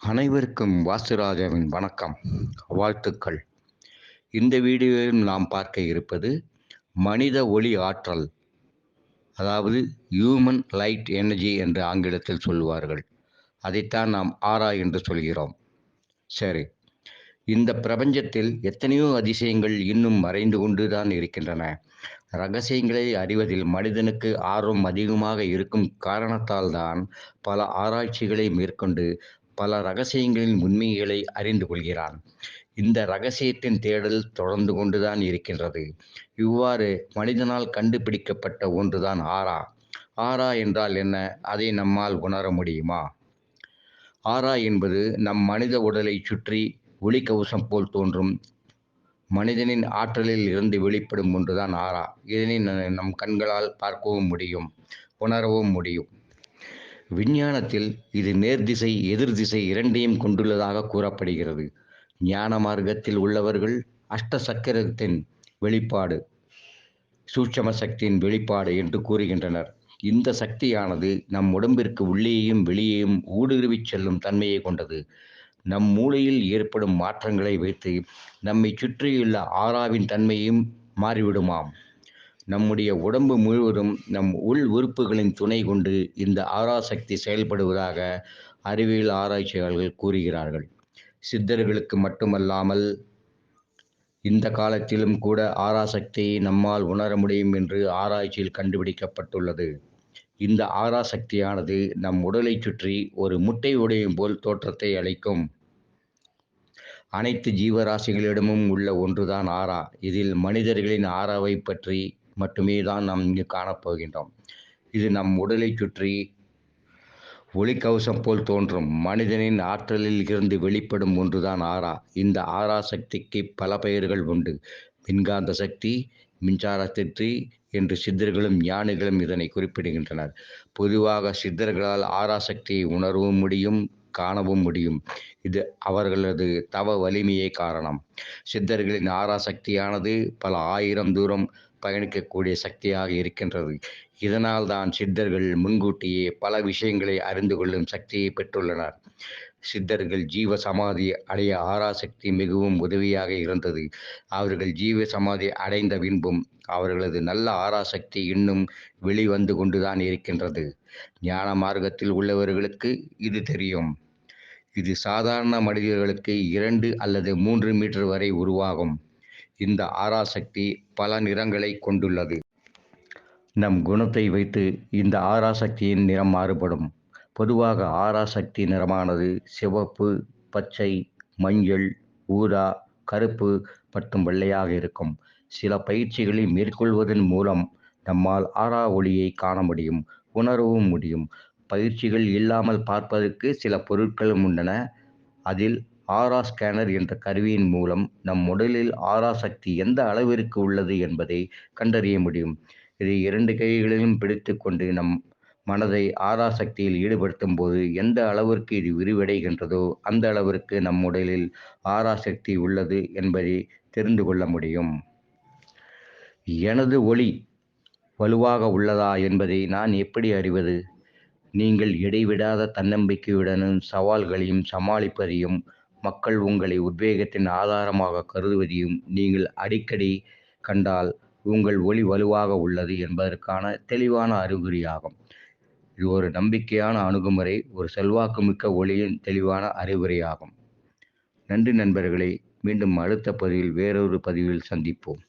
அனைவருக்கும் வாசுராஜாவின் வணக்கம் வாழ்த்துக்கள். இந்த வீடியோவில் நாம் பார்க்க இருப்பது மனித ஒளி ஆற்றல் அதாவது ஹியூமன் லைட் எனர்ஜி என்று ஆங்கிலத்தில் சொல்லுவார்கள். அதைத்தான் நாம் ஆரா என்று சொல்கிறோம். சரி இந்த பிரபஞ்சத்தில் எத்தனையோ அதிசயங்கள் இன்னும் மறைந்து கொண்டுதான் இருக்கின்றன. ரகசியங்களை அறிவதில் மனிதனுக்கு ஆர்வம் அதிகமாக இருக்கும் காரணத்தால் தான் பல ஆராய்ச்சிகளை மேற்கொண்டு பல ரகசியங்களின் உண்மைகளை அறிந்து கொள்கிறான். இந்த ரகசியத்தின் தேடல் தொடர்ந்து கொண்டுதான் இருக்கின்றது. இவ்வாறு மனிதனால் கண்டுபிடிக்கப்பட்ட ஒன்றுதான் ஆரா ஆரா என்றால் என்ன? அதை நம்மால் உணர முடியுமா? ஆரா என்பது நம் மனித உடலை சுற்றி ஒளிக்கவசம் போல் தோன்றும். மனிதனின் ஆற்றலில் இருந்து வெளிப்படும் ஒன்றுதான் ஆரா இதனை நம் கண்களால் பார்க்கவும் முடியும் உணரவும் முடியும். விஞ்ஞானத்தில் இது நேர்திசை எதிர் திசை இரண்டையும் கொண்டுள்ளதாக கூறப்படுகிறது. ஞான மார்க்கத்தில் உள்ளவர்கள் அஷ்ட சக்கரத்தின் வெளிப்பாடு சூட்சம சக்தியின் வெளிப்பாடு என்று கூறுகின்றனர். இந்த சக்தியானது நம் உடம்பிற்கு உள்ளேயும் வெளியேயும் ஊடுருவிச் செல்லும் தன்மையை கொண்டது. நம் மூளையில் ஏற்படும் மாற்றங்களை வைத்து நம்மை சுற்றியுள்ள ஆறாவின் தன்மையும் மாறிவிடுமாம். நம்முடைய உடம்பு முழுவதும் நம் உள் உறுப்புகளின் துணை கொண்டு இந்த ஆராசக்தி செயல்படுவதாக அறிவியல் ஆராய்ச்சியாளர்கள் கூறுகிறார்கள். சித்தர்களுக்கு மட்டுமல்லாமல் இந்த காலத்திலும் கூட ஆராசக்தியை நம்மால் உணர முடியும் என்று ஆராய்ச்சியில் கண்டுபிடிக்கப்பட்டுள்ளது. இந்த ஆராசக்தியானது நம் உடலை சுற்றி ஒரு முட்டை உடையும் போல் தோற்றத்தை அளிக்கும். அனைத்து ஜீவராசிகளிடமும் உள்ள ஒன்றுதான் ஆரா இதில் மனிதர்களின் ஆராவை பற்றி மட்டுமே தான் நாம் இங்கு காணப்போகின்றோம். இது நம் உடலை சுற்றி ஒளிக்கவசம் போல் தோன்றும். மனிதனின் ஆற்றலில் இருந்து வெளிப்படும் ஒன்றுதான் ஆரா இந்த ஆரா சக்திக்கு பல பெயர்கள் உண்டு. மின்காந்த சக்தி மின்சார சக்தி என்று சித்தர்களும் ஞானிகளும் இதனை குறிப்பிடுகின்றனர். பொதுவாக சித்தர்களால் ஆரா சக்தியை உணரவும் முடியும் காணவும் முடியும். இது அவர்களது தவ வலிமையே காரணம். சித்தர்களின் ஆரா சக்தியானது பல ஆயிரம் தூரம் பயணிக்கக்கூடிய சக்தியாக இருக்கின்றது. இதனால் தான் சித்தர்கள் முன்கூட்டியே பல விஷயங்களை அறிந்து கொள்ளும் சக்தியை பெற்றுள்ளனர். சித்தர்கள் ஜீவ சமாதி அடைய ஆராசக்தி மிகவும் உதவியாக இருந்தது. அவர்கள் ஜீவ சமாதி அடைந்த பின்பும் அவர்களது நல்ல ஆராசக்தி இன்னும் வெளிவந்து கொண்டுதான் இருக்கின்றது. ஞான மார்க்கத்தில் உள்ளவர்களுக்கு இது தெரியும். இது சாதாரண மனிதர்களுக்கு இரண்டு அல்லது மூன்று மீட்டர் வரை உருவாகும். இந்த ஆராசக்தி பல நிறங்களை கொண்டுள்ளது. நம் குணத்தை வைத்து இந்த ஆராசக்தியின் நிறம் மாறுபடும். பொதுவாக ஆராசக்தி நிறமானது சிவப்பு பச்சை மஞ்சள் ஊதா கருப்பு மற்றும் வெள்ளையாக இருக்கும். சில பயிற்சிகளை மேற்கொள்வதன் மூலம் நம்மால் ஆரா ஒளியை காண முடியும் உணரவும் முடியும். பயிற்சிகள் இல்லாமல் பார்ப்பதற்கு சில பொருட்களும் உள்ளன. அதில் ஆரா ஸ்கேனர் என்ற கருவியின் மூலம் நம் உடலில் ஆரா சக்தி எந்த அளவிற்கு உள்ளது என்பதை கண்டறிய முடியும். இதை இரண்டு கைகளிலும் பிடித்து கொண்டு நம் மனதை ஆரா சக்தியில் ஈடுபடுத்தும் போது எந்த அளவிற்கு இது விரிவடைகின்றதோ அந்த அளவிற்கு நம் உடலில் ஆரா சக்தி உள்ளது என்பதை தெரிந்து கொள்ள முடியும். எனது ஒளி வலுவாக உள்ளதா என்பதை நான் எப்படி அறிவது? நீங்கள் இடைவிடாத தன்னம்பிக்கையுடனும் சவால்களையும் சமாளிப்பதையும் மக்கள் உங்களை உத்வேகத்தின் ஆதாரமாக கருதுவதையும் நீங்கள் அடிக்கடி கண்டால் உங்கள் ஒளி வலுவாக உள்ளது என்பதற்கான தெளிவான அறிகுறியாகும். இது ஒரு நம்பிக்கையான அணுகுமுறை ஒரு செல்வாக்குமிக்க ஒளியின் தெளிவான அறிவுரையாகும் நன்றி நண்பர்களே மீண்டும் அடுத்த பதிவில் வேறொரு பதிவில் சந்திப்போம்.